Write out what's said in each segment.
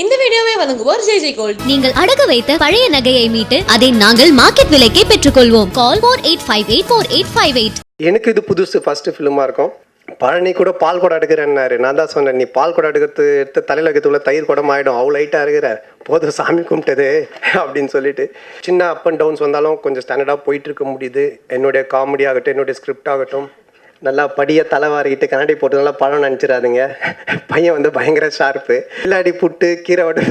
இந்த வீடியோவை வழங்குவோர் ஜெய் ஜெய் கோல்ட். நீங்கள் அடகு வைத்த பழைய நகையை மீட்டு அதை நாங்கள் மார்க்கெட் விலைக்கே பெற்றுக்கொள்வோம். Call four eight five eight four eight five eight எனக்கு இது புதுசு ஃபர்ஸ்ட் ஃபிலிமாக இருக்கும். பழனி கூட பால் குடம் எடுக்கிறேன்னாரு நான் தான் சொன்னேன் நீ பால் குடம் எடுக்கிறது எடுத்து தலையில் வைக்கிறதுக்குள்ள தயிர் குடம் ஆகிடும் அவ்வளோ லைட்டாக இருக்கிற போதும் சாமி கும்பிட்டது அப்படின்னு சொல்லிட்டு. சின்ன அப் அண்ட் டவுன்ஸ் வந்தாலும் கொஞ்சம் ஸ்டாண்டர்டாக போயிட்டு இருக்க முடியுது. என்னுடைய காமெடி ஆகட்டும் என்னுடைய ஸ்கிரிப்ட் ஆகட்டும். நல்லா படிய தலைவாரிக்கிட்டு கண்ணாடி போட்டு நல்லா பழம் நினச்சிடாதுங்க. பையன் வந்து பயங்கர ஷார்ப்பு இல்லாடி புட்டு கீரை வடு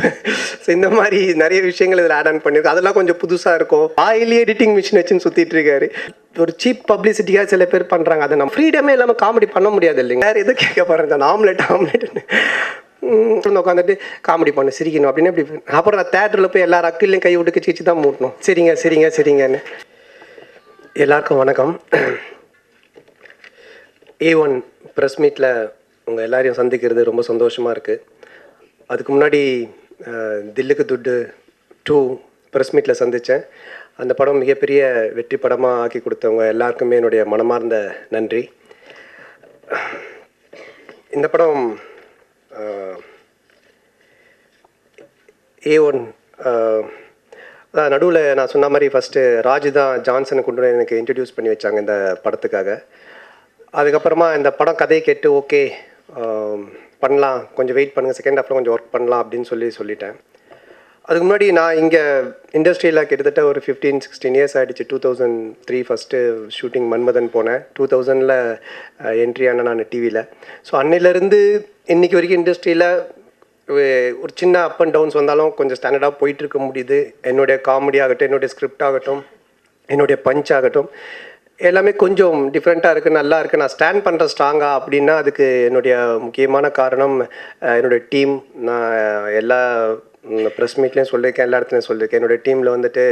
இந்த மாதிரி நிறைய விஷயங்கள் இதில் ஆட் ஆன் பண்ணியிருக்கு அதெல்லாம் கொஞ்சம் புதுசாக இருக்கும். ஆயிலி எடிட்டிங் மிஷின் வச்சுன்னு சுற்றிட்டு இருக்காரு. ஒரு சீப் பப்ளிசிட்டியாக சில பேர் பண்ணுறாங்க அதை நம்ம ஃப்ரீடமே இல்லாமல் காமெடி பண்ண முடியாது இல்லைங்க. வேறு எதுவும் கேட்க போகிறேன் அந்த ஆம்லெட் ஆம்லெட்னு உட்காந்துட்டு காமெடி பண்ணு சிரிக்கணும் அப்படின்னு இப்படி அப்புறம் நான் தேட்டரில் போய் எல்லா ரக்கிலையும் கை விட்டு கிச்சு தான் மூட்டணும். சரிங்க சரிங்க சரிங்கன்னு. எல்லாருக்கும் வணக்கம். ஏ ஒன் ப்ரெஸ் மீட்டில் உங்கள் எல்லாரையும் சந்திக்கிறது ரொம்ப சந்தோஷமாக இருக்குது அதுக்கு முன்னாடி தில்லுக்கு துட்டு டூ ப்ரெஸ் மீட்டில் சந்தித்தேன் அந்த படம் மிகப்பெரிய வெற்றி படமாக ஆக்கி கொடுத்தவங்க எல்லாருக்குமே என்னுடைய மனமார்ந்த நன்றி. இந்த படம் ஏ ஒன் அதான் நடுவில் நான் சொன்ன மாதிரி ஃபஸ்ட்டு ராஜ் தான் ஜான்சனை கொண்டு எனக்கு இன்ட்ரடியூஸ் பண்ணி வச்சாங்க இந்த படத்துக்காக. அதுக்கப்புறமா இந்த படம் கதையை கேட்டு ஓகே பண்ணலாம். கொஞ்சம் வெயிட் பண்ணுங்கள் செகண்ட் ஹாஃபில் கொஞ்சம் ஒர்க் பண்ணலாம் அப்படின்னு சொல்லி சொல்லிட்டேன். அதுக்கு முன்னாடி நான் இங்கே இண்டஸ்ட்ரியில் கிட்டத்தட்ட ஒரு ஃபிஃப்டீன் சிக்ஸ்டீன் இயர்ஸ் ஆகிடுச்சு two thousand three first shooting Manmadhan போனேன். டூ தௌசண்டில் என்ட்ரி ஆனேன் நான் டிவியில் ஸோ அன்னையிலேருந்து இன்றைக்கி வரைக்கும் இண்டஸ்ட்ரியில் ஒரு சின்ன அப் அண்ட் டவுன்ஸ் வந்தாலும் கொஞ்சம் ஸ்டாண்டர்டாக போயிட்டுருக்க முடியுது. என்னுடைய காமெடி ஆகட்டும் என்னுடைய ஸ்கிரிப்ட் ஆகட்டும் என்னுடைய பஞ்ச் ஆகட்டும். எல்லாமே கொஞ்சம் டிஃப்ரெண்ட்டாக இருக்குது நல்லா இருக்குது நான் ஸ்டாண்ட் பண்ணுற ஸ்ட்ராங்காக அப்படின்னா அதுக்கு என்னுடைய முக்கியமான காரணம் என்னுடைய டீம் நான் எல்லா ப்ரெஸ் மீட்லேயும் சொல்லியிருக்கேன் எல்லா இடத்துலையும் சொல்லியிருக்கேன். என்னுடைய டீமில் வந்துட்டு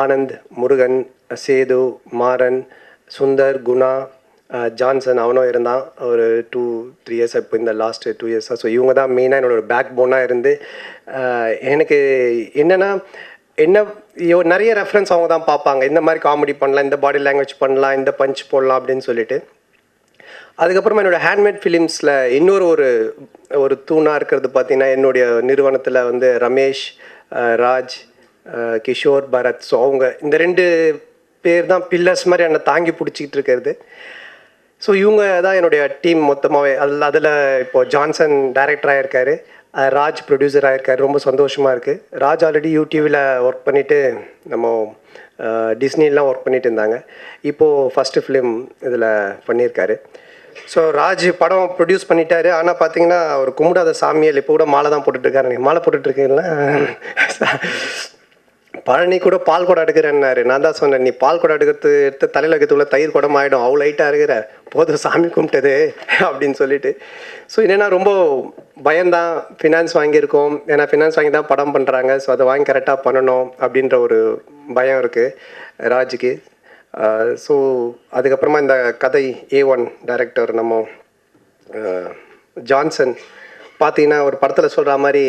ஆனந்த் முருகன் சேது மாறன் சுந்தர் குணா ஜான்சன் அவனும் இருந்தான். ஒரு டூ த்ரீ இயர்ஸ் இப்போ இந்த லாஸ்ட் டூ இயர்ஸாக ஸோ இவங்க தான் மெயினாக என்னோட பேக் போனாக இருந்து எனக்கு என்னென்னா என்ன நிறைய ரெஃபரன்ஸ் அவங்க தான் பார்ப்பாங்க. இந்த மாதிரி காமெடி பண்ணலாம் இந்த பாடி லாங்குவேஜ் பண்ணலாம் இந்த பஞ்ச் போடலாம் அப்படின்னு சொல்லிட்டு. அதுக்கப்புறமா என்னோட ஹேண்ட்மேட் ஃபிலிம்ஸில் இன்னொரு ஒரு ஒரு தூணாக இருக்கிறது பார்த்தீங்கன்னா என்னுடைய நிறுவனத்தில் வந்து ரமேஷ் ராஜ் கிஷோர் பரத். ஸோ அவங்க இந்த ரெண்டு பேர் தான் பில்லர்ஸ் மாதிரி என்னை தாங்கி பிடிச்சிக்கிட்டு இருக்கிறது. ஸோ இவங்க தான் என்னுடைய டீம் மொத்தமாகவே அதில் அதில் இப்போது ஜான்சன் டைரக்டர் இருக்கார் ராஜ் ப்ரொடியூசர் ஆகிருக்காரு ரொம்ப சந்தோஷமாக இருக்குது ராஜ் ஆல்ரெடி யூடியூவில் ஒர்க் பண்ணிவிட்டு நம்ம டிஸ்னிலாம் ஒர்க் பண்ணிட்டு இருந்தாங்க. இப்போது ஃபஸ்ட்டு ஃபிலிம் இதில் பண்ணியிருக்காரு ஸோ ராஜ் படம் ப்ரொடியூஸ் பண்ணிட்டாரு. ஆனால் பார்த்தீங்கன்னா அவர் கும்பிடாத சாமியல் இப்போ கூட மாலை தான் போட்டுட்ருக்காரு நீங்கள் மாலை போட்டுட்ருக்கீங்களா பழனி கூட பால் கூட எடுக்கிறேன்னாரு. நான் தான் சொன்னேன் நீ பால் கூட எடுக்கிறது எடுத்து தலையில் வைக்கிறதுக்குள்ள தயிர் குடம் ஆகிடும் அவ்வளோ லைட்டாக இருக்கிற. போதும் சாமி கும்பிட்டது. அப்படின்னு சொல்லிட்டு. ஸோ என்னென்னா ரொம்ப பயம்தான். ஃபினான்ஸ் வாங்கியிருக்கோம். ஏன்னா ஃபினான்ஸ் வாங்கி தான் படம் பண்ணுறாங்க ஸோ அதை வாங்கி கரெக்டாக பண்ணணும் அப்படின்ற ஒரு பயம் இருக்குது ராஜுக்கு. ஸோ அதுக்கப்புறமா இந்த கதை ஏ ஒன் டைரக்டர் நம்ம ஜான்சன். பார்த்தீங்கன்னா ஒரு படத்தில் சொல்கிற மாதிரி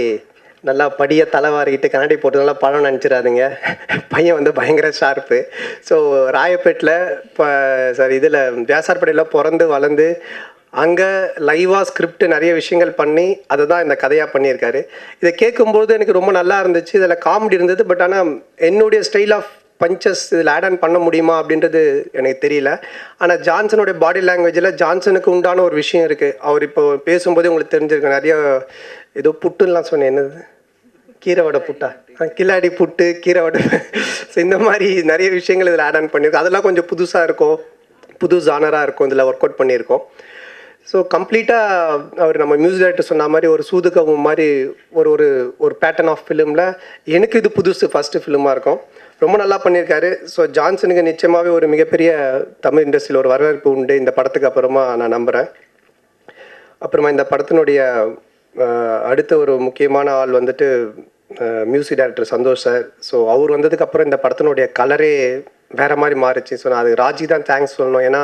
நல்லா படிய தலைவாரிக்கிட்டு கண்ணாடி போட்டு நல்லா பழம் நினச்சிடாதீங்க. பையன் வந்து பயங்கர ஷார்ப்பு ஸோ ராயப்பேட்டில் இப்போ சாரி இதில் வியாசார்பேட்டையில் பிறந்து வளர்ந்து அங்கே லைவாக ஸ்கிரிப்ட் நிறைய விஷயங்கள் பண்ணி அதை தான் இந்த கதையாக பண்ணியிருக்காரு. இதை கேட்கும்போது எனக்கு ரொம்ப நல்லா இருந்துச்சு. இதில் காமெடி இருந்தது பட் ஆனால் என்னுடைய ஸ்டைல் ஆஃப் பஞ்சஸ் இதில் ஆட் ஆன் பண்ண முடியுமா அப்படின்றது எனக்கு தெரியல. ஆனால் ஜான்சனுடைய பாடி லாங்குவேஜில் ஜான்சனுக்கு உண்டான ஒரு விஷயம் இருக்குது அவர் இப்போ பேசும்போதே உங்களுக்கு தெரிஞ்சிருக்கு நிறைய ஏதோ புட்டுலாம் சொன்னேன் என்னது? கீரை வடை புட்டா கில்லாடி புட்டு கீரை வடை ஸோ இந்த மாதிரி நிறைய விஷயங்கள் இதில் ஆட் ஆன் பண்ணியிருக்கோம். அதெல்லாம் கொஞ்சம் புதுசாக இருக்கும். புது ஜானராக இருக்கும். இதில் ஒர்க் அவுட் பண்ணியிருக்கோம். ஸோ கம்ப்ளீட்டாக அவர் நம்ம மியூசிக் டைரக்டர் சொன்ன மாதிரி ஒரு சூதுகவும் மாதிரி ஒரு ஒரு ஒரு பேட்டர்ன் ஆஃப் ஃபிலிமில் எனக்கு இது புதுசு ஃபஸ்ட்டு ஃபிலிமாக இருக்கும். ரொம்ப நல்லா பண்ணியிருக்காரு. ஸோ ஜான்சனுக்கு நிச்சயமாகவே ஒரு மிகப்பெரிய தமிழ் இண்டஸ்ட்ரியில் ஒரு வரவேற்பு உண்டு. இந்த படத்துக்கு அப்புறமா நான் நம்புகிறேன் அப்புறமா இந்த படத்தினுடைய அடுத்த ஒரு முக்கியமான ஆள் வந்துட்டு music director Santhosh sir. So அவர் வந்ததுக்கப்புறம் இந்த படத்தினுடைய கலரே வேற மாதிரி மாறிச்சு. ஸோ நான் அது ராஜி தான் தேங்க்ஸ் சொல்லணும். ஏன்னா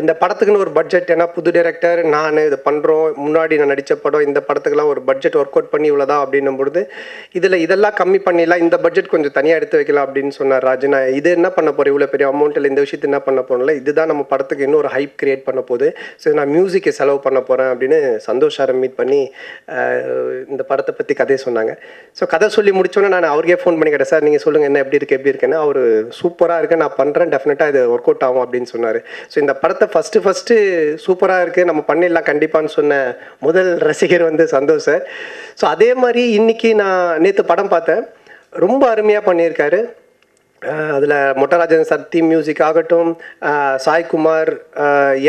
இந்த படத்துக்குன்னு ஒரு பட்ஜெட் ஏன்னா புது டேரக்டர் நான் இது பண்ணுறோம் முன்னாடி நான் நடித்த படம் இந்த படத்துக்கெல்லாம் ஒரு பட்ஜெட் ஒர்க் அவுட் பண்ணி இவ்வளோதான் அப்படின்னும் பொழுது இதில் இதெல்லாம் கம்மி பண்ணிடலாம். இந்த பட்ஜெட் கொஞ்சம் தனியாக எடுத்து வைக்கலாம் அப்படின்னு சொன்னார் ராஜ். நான் இது என்ன பண்ண போகிறேன் இவ்வளோ பெரிய அமௌண்ட்டில் இந்த விஷயத்தை என்ன பண்ண போகிறோம்ல இதுதான் நம்ம படத்துக்கு இன்னும் ஒரு ஹைப் கிரியேட் பண்ண போகுது. ஸோ நான் மியூசிக்கை செலவு பண்ண போகிறேன் அப்படின்னு சந்தோஷ் மீட் பண்ணி இந்த படத்தை பற்றி கதையை சொன்னாங்க. ஸோ கதை சொல்லி முடிச்சோன்னே நான் அவருக்கே ஃபோன் பண்ணி கேட்டேன் சார் நீங்கள் சொல்லுங்கள் என்ன எப்படி இருக்குது எப்படி இருக்குன்னு? அவர் சூப்பராக இருக்கு. நான் பண்ணுறேன் டெஃபினட்டாக இது ஒர்க் அவுட் ஆகும் அப்படின்னு சொன்னார். ஸோ இந்த படத்தை ஃபஸ்ட்டு ஃபஸ்ட்டு சூப்பராக இருக்குது நம்ம பண்ணிடலாம் கண்டிப்பான்னு சொன்ன முதல் ரசிகர் வந்து சந்தோஷ் சார். ஸோ அதே மாதிரி இன்னைக்கு நான் நேற்று படம் பார்த்தேன். ரொம்ப அருமையாக பண்ணியிருக்காரு. அதில் மொட்டராஜன் சார் தீம் மியூசிக் ஆகட்டும் சாய்குமார்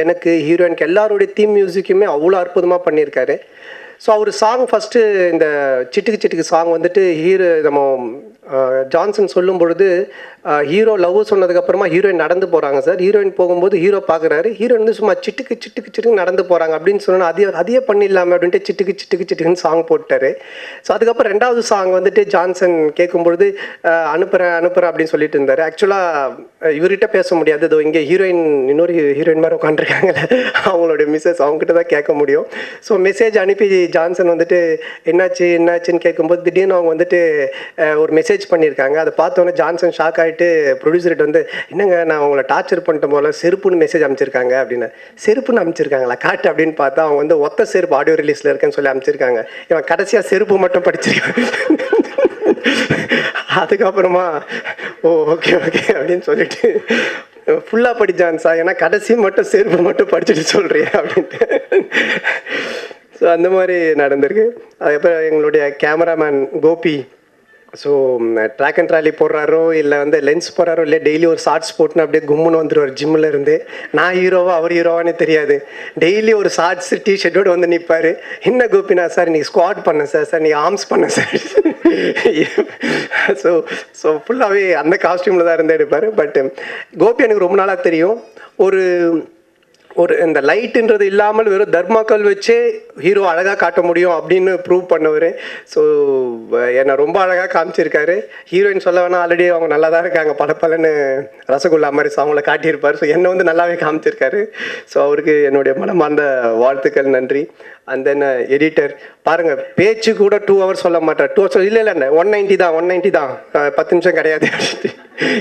எனக்கு ஹீரோயினுக்கு எல்லாருடைய தீம் மியூசிக்குமே அவ்வளோ அற்புதமாக பண்ணியிருக்காரு. ஸோ அவர் சாங் ஃபஸ்ட்டு இந்த சிட்டுக்கு சிட்டுக்கு சாங் வந்துட்டு ஹீரோ நம்ம ஜான்சன் சொல்லும் பொழுது ஹீரோ லவ் சொன்னதுக்கப்புறமா ஹீரோயின் நடந்து போகிறாங்க சார். ஹீரோயின் போகும்போது ஹீரோ பார்க்குறாரு ஹீரோயின் வந்து சும்மா சிட்டுக்கு சிட்டுக்கு சிட்டுக்கு நடந்து போகிறாங்க அப்படின்னு சொன்னால் அதே அதையே பண்ணிடலாமே அப்படின்ட்டு சிட்டுக்கு சிட்டுக்கு சிட்டுக்குன்னு சாங் போட்டாரு. ஸோ அதுக்கப்புறம் ரெண்டாவது சாங் வந்துட்டு ஜான்சன் கேட்கும்பொழுது அனுப்புகிறேன் அனுப்புகிறேன் அப்படின்னு சொல்லிட்டு இருந்தார். ஆக்சுவலாக இவர்கிட்ட பேச முடியாது. இதோ இங்கே ஹீரோயின் இன்னொரு ஹீரோயின் மாதிரி உட்காந்துருக்காங்களே அவங்களோட மிஸ்ஸஸ் அவங்ககிட்ட தான் கேட்க முடியும். ஸோ மெசேஜ் அனுப்பி ஜான்சன் வந்துட்டு என்னாச்சு என்னாச்சுன்னு கேட்கும்போது திடீர்னு அவங்க வந்துட்டு ஒரு மெசேஜ் பண்ணியிருக்காங்க. அதை பார்த்தோன்னே ஜான்சன் ஷாக் ஆகிட்டு ப்ரொடியூசர்கிட்ட வந்து என்னங்க நான் உங்களை டார்ச்சர் பண்ணிட்ட போல செருப்புன்னு மெசேஜ் அனுப்பிச்சிருக்காங்க அப்படின்னு. செருப்புன்னு அனுப்பிச்சிருக்காங்களா? காட்டு அப்படின்னு பார்த்தா அவங்க வந்து ஒத்த செருப்பு ஆடியோ ரிலீஸில் இருக்கேன்னு சொல்லி அமைச்சிருக்காங்க இவன் கடைசியாக செருப்பு மட்டும் படிச்சிருக்காங்க அதுக்கப்புறமா ஓ ஓகே ஓகே அப்படின்னு சொல்லிட்டு ஃபுல்லாக படித்தான் சார் ஏன்னா கடைசி மட்டும் செருப்பு மட்டும் படிச்சுட்டு சொல்கிறேன் அப்படின்ட்டு. ஸோ அந்த மாதிரி நடந்திருக்கு. அதுக்கப்புறம் எங்களுடைய cameraman Gopi so track and trolley போடுறாரோ இல்லை வந்து லென்ஸ் போடுறாரோ இல்லை டெய்லி ஒரு ஷார்ட்ஸ் போட்டுன்னு அப்படியே கும்முன்னு வந்துடுவார் ஜிம்மில் இருந்து. நான் ஹீரோவா அவர் ஹீரோவானே தெரியாது. டெய்லி ஒரு ஷார்ட்ஸ் டிஷர்ட்டோடு வந்து நிற்பார் என்ன கோபினா சார் நீ ஸ்குவாட் பண்ண சார் சார் நீ ஆர்ம்ஸ் பண்ண சார் ஸோ ஸோ ஃபுல்லாகவே அந்த காஸ்டியூமில் தான் இருந்து எடுப்பார். பட் கோபி எனக்கு ரொம்ப நாளாக தெரியும். ஒரு ஒரு இந்த லைட்டுன்றது இல்லாமல் வெறும் தர்மாக்கள் வச்சே ஹீரோ அழகாக காட்ட முடியும் அப்படின்னு ப்ரூவ் பண்ணவர். ஸோ என்னை ரொம்ப அழகாக காமிச்சிருக்காரு. ஹீரோயின் சொல்ல வேணா ஆல்ரெடி அவங்க நல்லா தான் இருக்காங்க. பல பலன்னு ரசகுல்லா மாதிரி ஸோ அவங்கள காட்டியிருப்பார். ஸோ என்னை வந்து நல்லாவே காமிச்சிருக்காரு. ஸோ அவருக்கு என்னுடைய மனமார்ந்த வாழ்த்துக்கள் நன்றி. அண்ட் தென் எடிட்டர் பாருங்க பேச்சு கூட டூ ஹவர்ஸ் சொல்ல மாட்டார். டூ ஹவர்ஸ் இல்லை இல்லை ஒன் நைன்ட்டி தான் ஒன் நைன்ட்டி தான். பத்து நிமிஷம் கிடையாது. எங்கே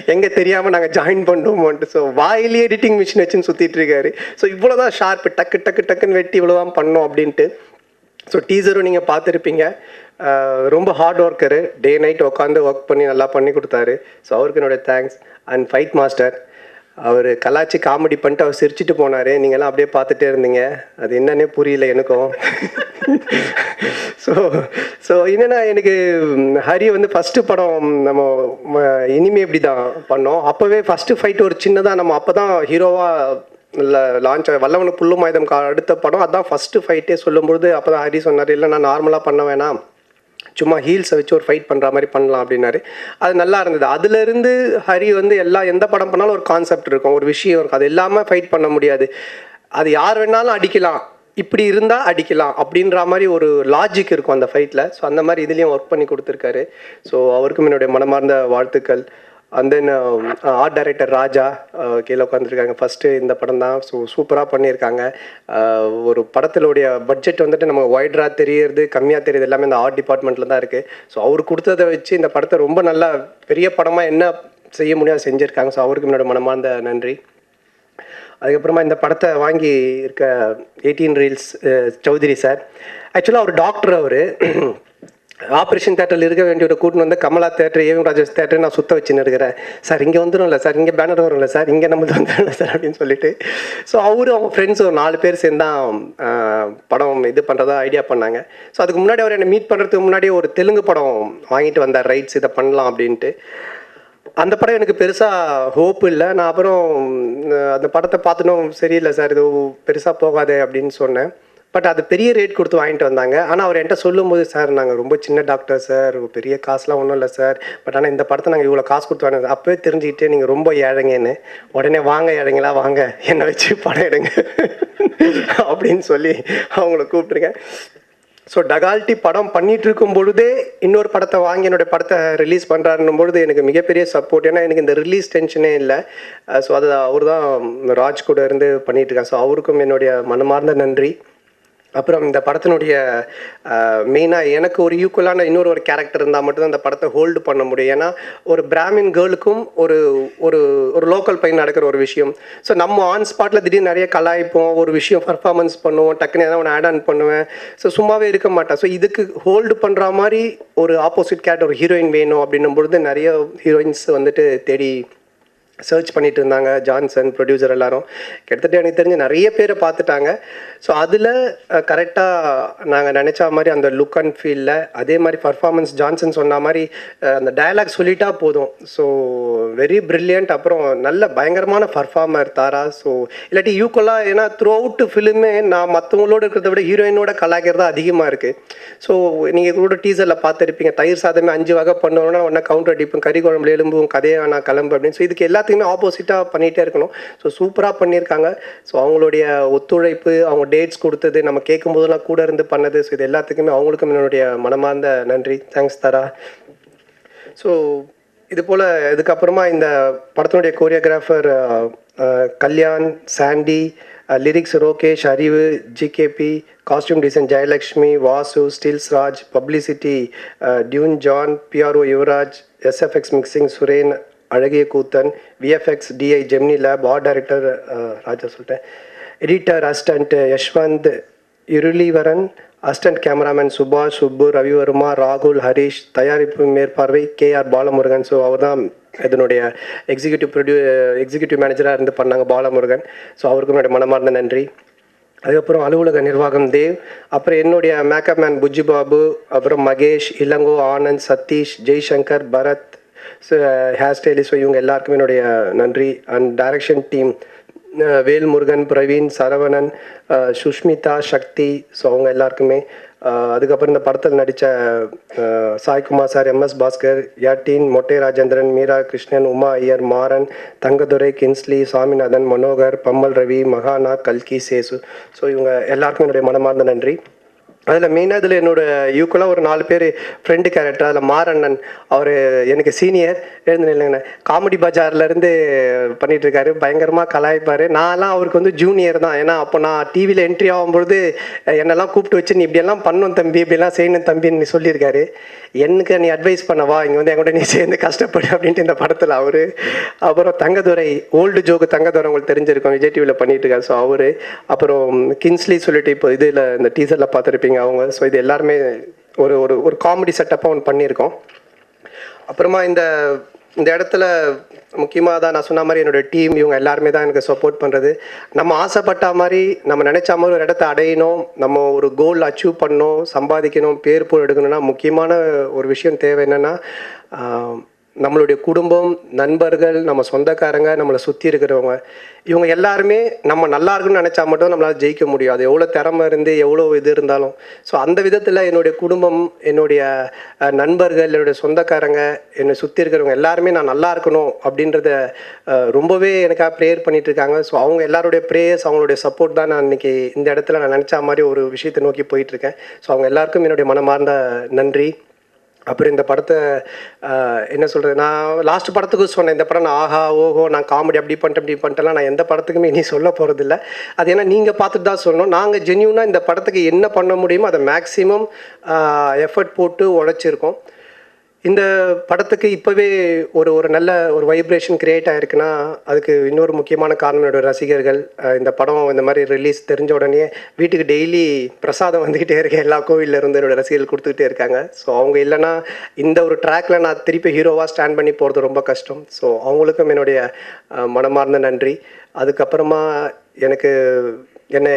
எங்க தெரியாம நாங்க ஜாயின் பண்ணுவோம்ட்டு ஸோ வாயிலே எடிட்டிங் மிஷின் வச்சுன்னு சுத்திட்டு இருக்காரு. ஸோ இவ்வளவுதான் ஷார்ப் டக்கு டக்கு டக்குன்னு வெட்டி இவ்வளவுதான் பண்ணோம் அப்படின்ட்டு. ஸோ டீசரும் நீங்கள் பார்த்துருப்பீங்க. ரொம்ப ஹார்ட் ஒர்க்கரு டே நைட் உட்காந்து ஒர்க் பண்ணி நல்லா பண்ணி கொடுத்தாரு. ஸோ அவருக்கு என்னோட தேங்க்ஸ் அண்ட் ஃபைட் மாஸ்டர் அவர் கலாச்சி காமெடி பண்ணிட்டு அவர் சிரிச்சிட்டு போனார். நீங்கள்லாம் அப்படியே பார்த்துட்டே இருந்தீங்க. அது என்னன்னே புரியல எனக்கும். ஸோ ஸோ என்னென்னா எனக்கு ஹரி வந்து ஃபஸ்ட்டு படம் நம்ம இனிமே இப்படி தான் பண்ணோம். அப்போவே ஃபஸ்ட்டு ஃபைட் ஒரு சின்னதாக நம்ம அப்போ தான் ஹீரோவாக லான்ச் வல்லவனு புல்லு மாயுதம் கா அடுத்த படம் அதான் ஃபஸ்ட்டு ஃபைட்டே சொல்லும்பொழுது அப்போ தான் ஹரி சொன்னார் இல்லை நான் நார்மலாக பண்ண வேணாம். சும்மா ஹீல்ஸை வச்சு ஒரு ஃபைட் பண்ணுற மாதிரி பண்ணலாம் அப்படின்னாரு. அது நல்லா இருந்தது. அதுலேருந்து ஹரி வந்து எல்லா எந்த படம் பண்ணாலும் ஒரு கான்செப்ட் இருக்கும். ஒரு விஷயம் இருக்கும். அது இல்லாமல் ஃபைட் பண்ண முடியாது. அது யார் வேணாலும் அடிக்கலாம். இப்படி இருந்தால் அடிக்கலாம். அப்படின்ற மாதிரி ஒரு லாஜிக் இருக்கும் அந்த ஃபைட்டில் ஸோ அந்த மாதிரி இதுலேயும் ஒர்க் பண்ணி கொடுத்துருக்காரு. ஸோ அவருக்கும் என்னுடைய மனமார்ந்த வாழ்த்துக்கள். And then art director Raja கீழே உட்காந்துருக்காங்க ஃபஸ்ட்டு இந்த படம் தான் ஸோ சூப்பராக பண்ணியிருக்காங்க. Uh, ஒரு படத்தினுடைய பட்ஜெட் வந்துட்டு நம்ம ஒய்டராக தெரியறது கம்மியாக தெரியுது எல்லாமே இந்த ஆர்ட் டிபார்ட்மெண்ட்டில் தான் இருக்குது ஸோ அவர் கொடுத்ததை வச்சு இந்த படத்தை ரொம்ப நல்லா பெரிய படமாக என்ன செய்ய முடியும் அதை செஞ்சுருக்காங்க. ஸோ அவருக்கு என்னோட மனமார்ந்த நன்றி. அதுக்கப்புறமா இந்த படத்தை வாங்கி இருக்க எயிட்டீன் ரீல்ஸ் சௌத்ரி சார் ஆக்சுவலாக அவர் டாக்டர் அவர். ஆப்ரேஷன் தேட்டரில் இருக்க வேண்டிய ஒரு கூட்டின்னு வந்து Kamala theatre AVM Rajesh theatre நான் சுத்த வச்சுன்னு இருக்கிறேன். சார் இங்கே வந்துடும்ல சார் இங்கே பேனர் வரும்ல சார் இங்கே நம்மளுக்கு வந்துடும்ல சார் அப்படின்னு சொல்லிட்டு. ஸோ அவரும் அவங்க ஃப்ரெண்ட்ஸ் ஒரு நாலு பேர் சேர்ந்து தான் படம் இது பண்ணுறதா ஐடியா பண்ணாங்க. ஸோ அதுக்கு முன்னாடி அவர் என்னை மீட் பண்ணுறதுக்கு முன்னாடி ஒரு தெலுங்கு படம் வாங்கிட்டு வந்தார் ரைட்ஸ் இதை பண்ணலாம் அப்படின்ட்டு. அந்த படம் எனக்கு பெருசாக ஹோப் இல்லை. நான் அப்புறம் அந்த படத்தை பார்த்துட்டும் சரியில்லை சார் இது பெருசாக போகாதே அப்படின்னு சொன்னேன். பட் அது பெரிய ரேட் கொடுத்து வாங்கிட்டு வந்தாங்க. ஆனால் அவர் என்கிட்ட சொல்லும்போது சார் நாங்கள் ரொம்ப சின்ன டாக்டர் சார். பெரிய காசுலாம் ஒன்றும் இல்லை சார். பட் ஆனால் இந்த படத்தை நாங்கள் இவ்வளோ காசு கொடுத்து வாங்க அப்போவே தெரிஞ்சுக்கிட்டே நீங்கள் ரொம்ப ஏழைங்கன்னு. உடனே வாங்க ஏழைங்களா வாங்க. என்னை வச்சு படம் எடுங்க. அப்படின்னு சொல்லி அவங்கள கூப்பிட்டுருக்கேன் ஸோ டகால்ட்டி படம் பண்ணிட்டு இருக்கும் பொழுதே இன்னொரு படத்தை வாங்கி என்னுடைய படத்தை ரிலீஸ் பண்ணுறாருன்னும் பொழுது எனக்கு மிகப்பெரிய சப்போர்ட் ஏன்னா எனக்கு இந்த ரிலீஸ் டென்ஷனே இல்லை. ஸோ அது அவர் தான் ராஜ் கூட இருந்து பண்ணிகிட்டு இருக்காங்க ஸோ அவருக்கும் என்னுடைய மனமார்ந்த நன்றி. அப்புறம் இந்த படத்தினுடைய மெயினாக எனக்கு ஒரு ஈக்குவலான இன்னொரு ஒரு கேரக்டர் இருந்தால் மட்டும்தான் அந்த படத்தை ஹோல்டு பண்ண முடியும். ஏன்னா ஒரு பிராமின் கேர்ளுக்கும் ஒரு ஒரு ஒரு லோக்கல் பையன் நடக்கிற ஒரு விஷயம். ஸோ நம்ம ஆன் ஸ்பாட்டில் திடீர்னு நிறைய கலாய்ப்போம் ஒரு விஷயம் பர்ஃபார்மன்ஸ் பண்ணுவோம் டக்குன்னு எதாவது ஒன்று ஆட் ஆன் பண்ணுவேன். ஸோ சும்மாவே இருக்க மாட்டேன். ஸோ இதுக்கு ஹோல்டு பண்ணுற மாதிரி ஒரு ஆப்போசிட் கேரக்டர் ஒரு ஹீரோயின் வேணும் அப்படின்னும் பொழுது நிறைய ஹீரோயின்ஸ் வந்துட்டு தேடி சர்ச் பண்ணிட்டு இருந்தாங்க ஜான்சன் ப்ரொடியூசர் எல்லாரும். கிட்டத்தட்ட எனக்கு தெரிஞ்சு நிறைய பேரை பார்த்துட்டாங்க. ஸோ அதில் கரெக்டாக நாங்கள் நினச்ச மாதிரி அந்த லுக் அண்ட் ஃபீலில் அதே மாதிரி பர்ஃபார்மன்ஸ் ஜான்சன் சொன்ன மாதிரி அந்த டயலாக் சொல்லிட்டா போதும். ஸோ வெரி பிரில்லியன்ட் அப்புறம் நல்ல பயங்கரமான பர்ஃபார்மர் தாரா. ஸோ இல்லாட்டி யூக்குவலாக ஏன்னா த்ரூ அவுட் ஃபிலிமே நான் மற்றவங்களோட இருக்கிறத விட ஹீரோயினோட கலாய்க்கிறது தான் அதிகமாக இருக்குது ஸோ நீங்கள் கூட டீசரில் பார்த்துருப்பீங்க தயிர் சாதமே அஞ்சு வகை பண்ணோன்னா ஒன்றா கவுண்டர் அடிப்பும் கறி குழம்புல எலும்பும் கதையை நான் கிளம்பு அப்படின்னு. ஸோ இதுக்கு எல்லாத்துக்குமே ஆப்போசிட்டாக பண்ணிகிட்டே இருக்கணும். ஸோ சூப்பராக பண்ணியிருக்காங்க. ஸோ அவங்களுடைய ஒத்துழைப்பு அவங்க டேட்ஸ் கொடுத்தது நம்ம கேட்கும் போதெல்லாம் கூட இருந்து பண்ணது. ஸோ இது எல்லாத்துக்குமே அவங்களுக்கும் என்னுடைய மனமார்ந்த நன்றி. தேங்க்ஸ் தரா. ஸோ இது போல் இதுக்கப்புறமா இந்த படத்தினுடைய choreographer Kalyan Sandy lyrics Rokesh Arivu GKB costume design Jayalakshmi Vasu stills Raj publicity tune John PRO Yuvraj SFX mixing Suren அழகிய Koothan VFX DI Gemini lab art director Raja சொல்லிட்டேன். Editor assistant Yashwanth Irulivaran assistant cameraman Subash Subbu Ravivarma ராகுல் ஹரிஷ் தயாரிப்பு மேற்பார்வை K R Balamurugan so அவர் தான் இதனுடைய executive ப்ரொடியூ executive மேனேஜராக இருந்து பண்ணாங்க பாலமுருகன். ஸோ அவருக்கும் என்னுடைய மனமார்ந்த நன்றி. அதுக்கப்புறம் அலுவலக நிர்வாகம் தேவ் அப்புறம் என்னுடைய மேக்கப் மேன் புஜ்ஜி பாபு அப்புறம் Mahesh Ilango Anand Satish Jaishankar Bharath hair stylist uh, இவங்க எல்லாருக்குமே என்னுடைய uh, நன்றி. And direction team Velmurugan Praveen Saravanan uh, Sushmita Sakthi so அவங்க எல்லாருக்குமே அதுக்கப்புறம் இந்த படத்தில் நடித்த Saikumar sir M S Bhaskar Yatin Mottai Rajendran Meera Krishnan Uma Iyer Maran Thangadurai Kingsley Saminathan Manohar Pammal Ravi மகானா கல்கி சேசு. ஸோ இவங்க எல்லாருக்கும் என்னுடைய மனமார்ந்த நன்றி. அதில் மெயினாக இதில் என்னோட யூக்குவலாக ஒரு நாலு பேர் ஃப்ரெண்டு கேரக்டர் அதில் மாரண்ணன் அவர் எனக்கு சீனியர் எழுந்து நில்லுங்கண்ணே காமெடி பஜார்லேருந்து பண்ணிகிட்ருக்காரு பயங்கரமாக கலாய்ப்பார். நான்லாம் அவருக்கு வந்து ஜூனியர் தான். ஏன்னா அப்போ நான் டிவியில் என்ட்ரி ஆகும்பொழுது என்னெல்லாம் கூப்பிட்டு வச்சு நீ இப்படியெல்லாம் பண்ணணும் தம்பி இப்படிலாம் செய்யணும் தம்பின்னு சொல்லியிருக்காரு. எனக்கு நீ அட்வைஸ் பண்ணவா இங்கே வந்து என் கூட நீ சேர்ந்து கஷ்டப்படு அப்படின்ட்டு இந்த படத்தில் அவர். அப்புறம் தங்கதுரை ஓல்டு ஜோக்கு தங்கதுரை உங்களுக்கு தெரிஞ்சிருக்கும். விஜய் டிவியில் பண்ணிட்டு இருக்காரு ஸோ அவர். அப்புறம் கின்ஸ்லி சொல்லிட்டு இப்போ இதில் இந்த டீசரில் பார்த்துருப்பீங்க. அவங்க ஸோ இது எல்லாருமே ஒரு ஒரு ஒரு காமெடி செட்டப்பாக ஒன்று பண்ணியிருக்கோம். அப்புறமா இந்த இந்த இடத்துல முக்கியமாக தான் நான் சொன்ன மாதிரி என்னோட டீம் இவங்க எல்லாருமே தான் எனக்கு சப்போர்ட் பண்ணுறது நம்ம ஆசைப்பட்ட மாதிரி நம்ம நினச்ச மாதிரி ஒரு இடத்த அடையணும். நம்ம ஒரு கோல் அச்சீவ் பண்ணணும் சம்பாதிக்கணும் பேர் போல் எடுக்கணும்னா முக்கியமான ஒரு விஷயம் தேவை என்னென்னா நம்மளுடைய குடும்பம் நண்பர்கள் நம்ம சொந்தக்காரங்க நம்மளை சுற்றி இருக்கிறவங்க இவங்க எல்லாருமே நம்ம நல்லா இருக்குன்னு நினச்சா மட்டும் நம்மளால் ஜெயிக்க முடியும் அது எவ்வளோ திறமை இருந்து எவ்வளோ இது இருந்தாலும். ஸோ அந்த விதத்தில் என்னுடைய குடும்பம் என்னுடைய நண்பர்கள் என்னுடைய சொந்தக்காரங்க என்னை சுற்றி இருக்கிறவங்க எல்லாருமே நான் நல்லா இருக்கணும் அப்படின்றத ரொம்பவே எனக்காக ப்ரேயர் பண்ணிட்டு இருக்காங்க. ஸோ அவங்க எல்லாருடைய ப்ரேயர்ஸ் அவங்களுடைய சப்போர்ட் தான் நான் இன்னைக்கு இந்த இடத்துல நான் நினச்ச மாதிரி ஒரு விஷயத்தை நோக்கி போயிட்டுருக்கேன் ஸோ அவங்க எல்லாருக்கும் என்னுடைய மனமார்ந்த நன்றி. அப்புறம் இந்த படத்தை என்ன சொல்கிறது நான் லாஸ்ட் படத்துக்கு சொன்னேன் இந்த படம் நான் ஆஹா ஓஹோ நான் காமெடி அப்படி பண்ணிட்டேன் இப்படி பண்ணிட்டேலாம் நான் எந்த படத்துக்குமே இனி சொல்ல போகிறதில்ல அது ஏன்னா நீங்கள் பார்த்துட்டு தான் சொல்லணும். நாங்கள் ஜென்யூனாக இந்த படத்துக்கு என்ன பண்ண முடியுமோ அதை மேக்ஸிமம் எஃபர்ட் போட்டு உழைச்சிருக்கோம். இந்த படத்துக்கு இப்போவே ஒரு ஒரு நல்ல ஒரு வைப்ரேஷன் கிரியேட் ஆயிருக்குன்னா அதுக்கு இன்னொரு முக்கியமான காரணம் என்னோட ரசிகர்கள் இந்த படம் இந்த மாதிரி ரிலீஸ் தெரிஞ்ச உடனே வீட்டுக்கு டெய்லி பிரசாதம் வந்துக்கிட்டே இருக்கேன் எல்லா கோவில்ல இருந்து என்னோட ரசிகர்கள் கொடுத்துக்கிட்டே இருக்காங்க. ஸோ அவங்க இல்லைன்னா இந்த ஒரு ட்ராக்ல நான் திருப்பி ஹீரோவாக ஸ்டாண்ட் பண்ணி போகிறது ரொம்ப கஷ்டம். ஸோ அவங்களுக்கும் என்னுடைய மனமார்ந்த நன்றி. அதுக்கப்புறமா எனக்கு என்னை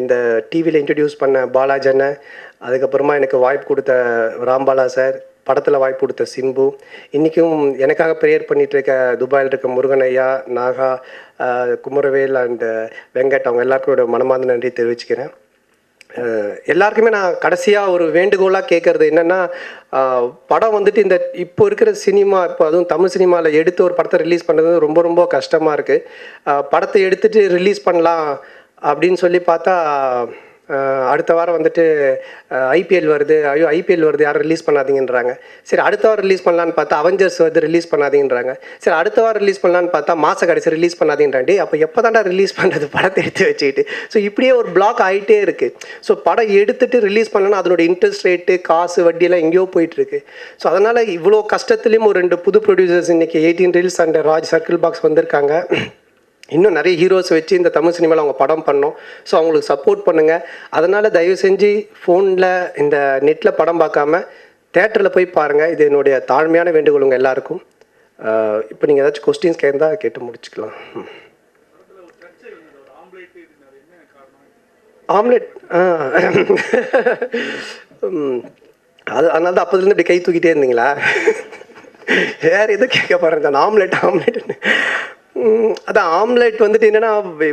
இந்த டிவியில் இன்ட்ரடியூஸ் பண்ண பாலாஜி அண்ணன் அதுக்கப்புறமா எனக்கு வாய்ப்பு கொடுத்த ராம்பாலா சார் படத்தில் வாய்ப்பு கொடுத்த சிம்பு. இன்றைக்கும் எனக்காக ப்ரேயர் பண்ணிகிட்டு இருக்க துபாயில் இருக்க முருகன் ஐயா நாகா குமரவேல் அண்ட் வெங்கட் அவங்க எல்லாருக்கும் மனமார்ந்த நன்றி தெரிவிச்சுக்கிறேன். எல்லாருக்குமே நான் கடைசியாக ஒரு வேண்டுகோளாக கேட்குறது என்னென்னா படம் வந்துட்டு இந்த இப்போ இருக்கிற சினிமா இப்போ அதுவும் தமிழ் சினிமாவில் எடுத்து ஒரு படத்தை ரிலீஸ் பண்ணுறது ரொம்ப ரொம்ப கஷ்டமாக இருக்குது படத்தை எடுத்துட்டு ரிலீஸ் பண்ணலாம் அப்படின்னு சொல்லி பார்த்தா அடுத்த வாரம் வந்துட்டு ஐபிஎல் வருது. ஐயோ ஐபிஎல் வருது. யாரும் ரிலீஸ் பண்ணாதீங்கன்றாங்க. சரி அடுத்த வாரம் ரிலீஸ் பண்ணலான்னு பார்த்தா அவெஞ்சர்ஸ் வருது ரிலீஸ் பண்ணாதீங்கன்றாங்க. சரி அடுத்த வாரம் ரிலீஸ் பண்ணலான்னு பார்த்தா மாச கடைசி ரிலீஸ் பண்ணாதீங்கன்றாண்டி அப்போ எப்போ தாண்டா ரிலீஸ் பண்ணுறது படத்தை எடுத்து வச்சுக்கிட்டு. ஸோ இப்படியே ஒரு பிளாக் ஆகிட்டே இருக்குது ஸோ படம் எடுத்துட்டு ரிலீஸ் பண்ணலன்னா அதனோட இன்ட்ரெஸ்ட் ரேட்டு காசு வட்டியெல்லாம் எங்கேயோ போயிட்டுருக்கு. ஸோ அதனால் இவ்வளோ கஷ்டத்துலேயும் ஒரு ரெண்டு புது ப்ரொடியூசர்ஸ் இன்றைக்கி eighteen reels and Raj circle box வந்திருக்காங்க. இன்னும் நிறைய ஹீரோஸ் வச்சு இந்த தமிழ் சினிமாவில் அவங்க படம் பண்ணோம். ஸோ அவங்களுக்கு சப்போர்ட் பண்ணுங்கள் அதனால் தயவு செஞ்சு ஃபோனில் இந்த நெட்டில் படம் பார்க்காம தேட்டரில் போய் பாருங்கள் இது என்னுடைய தாழ்மையான வேண்டுகோளுங்க எல்லாருக்கும். இப்போ நீங்கள் ஏதாச்சும் கொஸ்டின்ஸ் கேட்டால் கேட்டு முடிச்சுக்கலாம். ஆம்லெட் அது அதனால தான் அப்போதுலேருந்து இப்படி கை தூக்கிட்டே இருந்தீங்களா? வேறு எதுவும் கேட்க போகிறேன் ஆம்லெட் ஆம்லெட்னு அதான் ஆம்லெட் வந்துட்டு என்னென்னா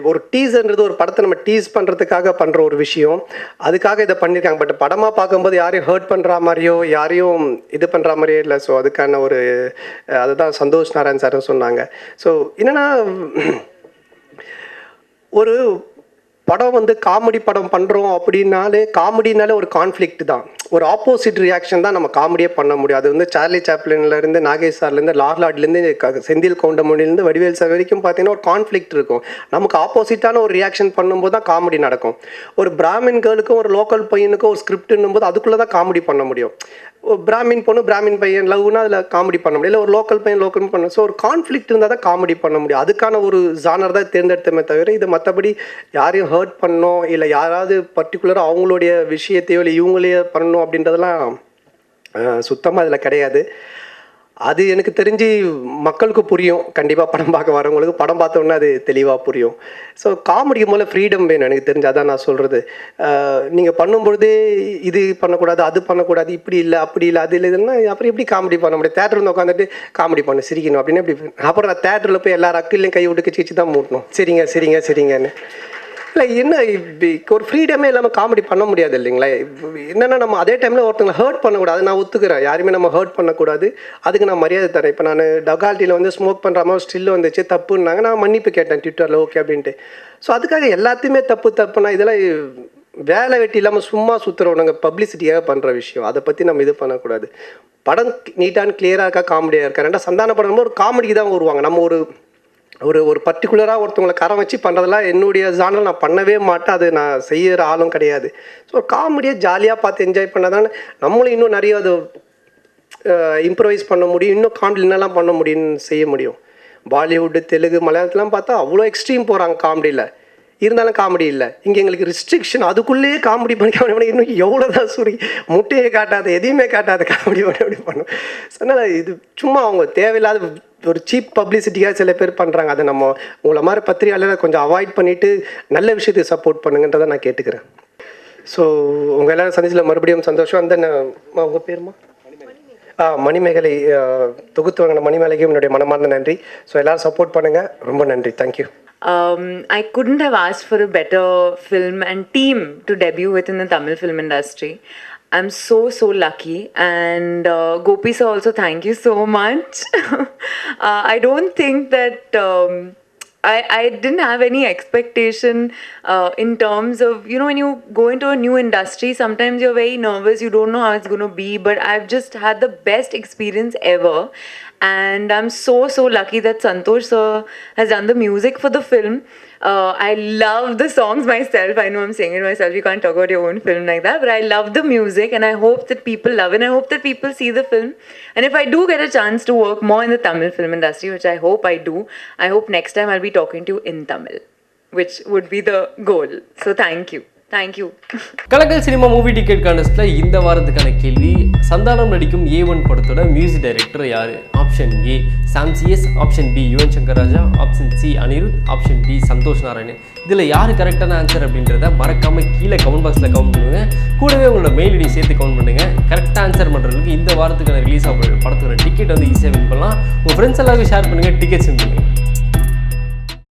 ஒரு டீஸ்ன்றது ஒரு படத்தை நம்ம டீஸ் பண்ணுறதுக்காக பண்ணுற ஒரு விஷயம். அதுக்காக இதை பண்ணியிருக்காங்க பட் படமாக பார்க்கும்போது யாரையும் ஹர்ட் பண்ணுற மாதிரியோ யாரையும் இது பண்ணுற மாதிரியோ இல்லை. ஸோ அதுக்கான ஒரு அதுதான் சந்தோஷ் நாராயண் சாரும் சொன்னாங்க. ஸோ என்னென்னா ஒரு படம் வந்து காமெடி படம் பண்ணுறோம் அப்படின்னாலே காமெடினாலே ஒரு கான்ஃப்ளிக்ட் தான். ஒரு ஆப்போசிட் ரியாக்ஷன் தான் நம்ம காமெடியே பண்ண முடியும். அது வந்து சார்லி சாப்ளின்லேருந்து நாகேஷ் சார்லேருந்து லார்லாட்லேருந்து செந்தில் கவுண்டமணிலேருந்து வடிவேல் சார் வரைக்கும் பார்த்தீங்கன்னா ஒரு கான்ஃப்ளிக்ட் இருக்கும். நமக்கு ஆப்போசிட்டான ஒரு ரியாக்ஷன் பண்ணும்போது தான் காமெடி நடக்கும். ஒரு பிராமின் கேர்ளுக்கும் ஒரு லோக்கல் பையனுக்கும் ஒரு ஸ்கிரிப்ட்னும் போது அதுக்குள்ளே தான் காமெடி பண்ண முடியும். பிராமின் பொண்ணு பிராமின் பையன் லவ்னா அதில் காமெடி பண்ண முடியும் இல்லை ஒரு லோக்கல் பையன் லோக்கல் பண்ண. ஸோ ஒரு கான்ஃப்ளிக்ட் இருந்தால் தான் காமெடி பண்ண முடியும். அதுக்கான ஒரு ஜானர் தான் தேர்ந்தெடுத்தமே தவிர இது மற்றபடி யாரையும் ஹர்ட் பண்ணணும் இல்லை யாராவது பர்டிகுலராக அவங்களுடைய விஷயத்தையோ இல்லை இவங்களையோ பண்ணணும் அப்படின்றதெல்லாம் சுத்தமாக அதில் கிடையாது. அது எனக்கு தெரிஞ்சு மக்களுக்கு புரியும். கண்டிப்பாக படம் பார்க்க வரவங்களுக்கு படம் பார்த்தோன்னே அது தெளிவாக புரியும். ஸோ காமெடிக்கு முதல்ல ஃப்ரீடம் வேணும். எனக்கு தெரிஞ்சு அதான் நான் சொல்கிறது நீங்கள் பண்ணும்பொழுதே இது பண்ணக்கூடாது அது பண்ணக்கூடாது இப்படி இல்லை அப்படி இல்லை அது இல்லை இதுன்னா அப்புறம் எப்படி காமெடி பண்ண முடியும்? தேட்டரில் வந்து உட்காந்துட்டு காமெடி பண்ணு சிரிக்கணும் அப்படின்னு எப்படி? அப்புறம் நான் தேட்டரில் போய் எல்லா அக்கிலையும் கை விட்டு கிச்சு தான் மூட்டணும். சரிங்க சரிங்க சரிங்கன்னு. இல்லை என்ன இப்படி ஒரு ஃப்ரீடமே இல்லாமல் காமெடி பண்ண முடியாது இல்லைங்களா? என்னென்னா நம்ம அதே டைமில் ஒருத்தங்களை ஹர்ட் பண்ணக்கூடாது. நான் ஒத்துக்கிறேன். யாருமே நம்ம ஹர்ட் பண்ணக்கூடாது. அதுக்கு நான் மரியாதை தரேன். இப்போ நான் டகால்ட்டியில் வந்து ஸ்மோக் பண்ணுற மாதிரி ஸ்டில் வந்துச்சு. தப்புன்னாங்க. நான் மன்னிப்பு கேட்டேன் ட்விட்டரில் ஓகே அப்படின்ட்டு. ஸோ அதுக்காக எல்லாத்தையுமே தப்பு தப்புனா இதெல்லாம் வேலை வெட்டி இல்லாமல் சும்மா சுற்றுறவனுங்க பப்ளிசிட்டியாக பண்ணுற விஷயம். அதை பற்றி நம்ம இது பண்ணக்கூடாது. படம் நீட்டான கிளியராக இருக்கா காமெடியாக இருக்கா? ரெண்டா சந்தான படம் ஒரு காமெடிக்கு தான் வருவாங்க. நம்ம ஒரு ஒரு ஒரு பர்டிகுலராக ஒருத்தவங்களை கரம் வச்சு பண்ணுறதெல்லாம் என்னுடைய ஜானல் நான் பண்ணவே மாட்டேன். அது நான் செய்கிற ஆளும் கிடையாது. ஸோ காமெடியாக ஜாலியாக பார்த்து என்ஜாய் பண்ணதானே நம்மளும் இன்னும் நிறைய அது இம்ப்ரவைஸ் பண்ண முடியும். இன்னும் காமெடி என்னெல்லாம் பண்ண முடியும்னு செய்ய முடியும். பாலிவுட்டு தெலுங்கு மலையாளத்துலாம் பார்த்தா அவ்வளோ எக்ஸ்ட்ரீம் போகிறாங்க காமெடியில் இருந்தாலும் காமெடி இல்லை. இங்கே எங்களுக்கு ரிஸ்ட்ரிக்ஷன் அதுக்குள்ளேயே காமெடி பண்ணி காமெடி பண்ணி இன்னும் எவ்வளோ தான் சுரி முட்டையை காட்டாத எதையுமே காட்டாத காமெடி பண்ணி அப்படி பண்ணும். So, இது சும்மா அவங்க தேவையில்லாத ஒரு சீப் பப்ளிசிட்டியாக சில பேர் பண்ணுறாங்க அதை நம்ம உங்களை மாதிரி பத்திரிகையாளரை கொஞ்சம் அவாய்ட் பண்ணிவிட்டு நல்ல விஷயத்துக்கு சப்போர்ட் பண்ணுங்கன்றதை நான் கேட்டுக்கிறேன். ஸோ உங்கள் எல்லாரும் சந்திச்சில் மறுபடியும் சந்தோஷம். அந்த உங்கள் பேருமா? ஆ மணிமேகலை தொகுத்து வாங்கின மணிமேலைக்கும் என்னுடைய மனமார்ந்த நன்றி. ஸோ எல்லாரும் சப்போர்ட் பண்ணுங்கள் ரொம்ப நன்றி. Thank you Um, I couldn't have asked for a better film and team to debut in the Tamil film industry. I'm so so lucky, and uh, Gopi sir also thank you so much. uh, I don't think that. Um, I, I didn't have any expectation uh, in terms of, you know, when you go into a new industry, sometimes you're very nervous, you don't know how it's going to be, but I've just had the best experience ever. And I'm so, so lucky that Santosh sir has done the music for the film. Uh, I love the songs myself. I know I'm saying it myself. You can't talk about your own film like that, but I love the music and I hope that people love it. And I hope that people see the film. And if I do get a chance to work more in the Tamil film industry, which I hope I do, I hope next time I'll be talking to you in Tamil, which would be the goal. So thank you. Thank you you. Kalakkal cinema movie ticket கான்டெஸ்ட்டில் இந்த வாரத்துக்கான கேள்வி. சந்தானம் நடிக்கும் A one படத்தோட music director யார்? Option A Sam CS option B Yuvan Shankar Raja option C Anirudh option D Santhosh Narayanan இதில் யார் கரெக்டான answer அப்படின்றத மறக்காமல் கீழே கமெண்ட் பாக்ஸில் கமெண்ட் பண்ணுங்க. கூடவே உங்களோட மெயில் ஐடி சேர்த்து கமெண்ட் பண்ணுங்கள் கரெக்டாக ஆன்சர் பண்ணுறதுக்கு இந்த வாரத்துக்கான ரிலீஸ் ஆகிற படத்தோட டிக்கெட் வந்து ஈஸியாக வின் பண்ணலாம். உங்கள் ஃப்ரெண்ட்ஸ் எல்லாருக்கும் ஷேர் பண்ணுங்கள் டிக்கெட்ஸ் வின் பண்ணுங்கள்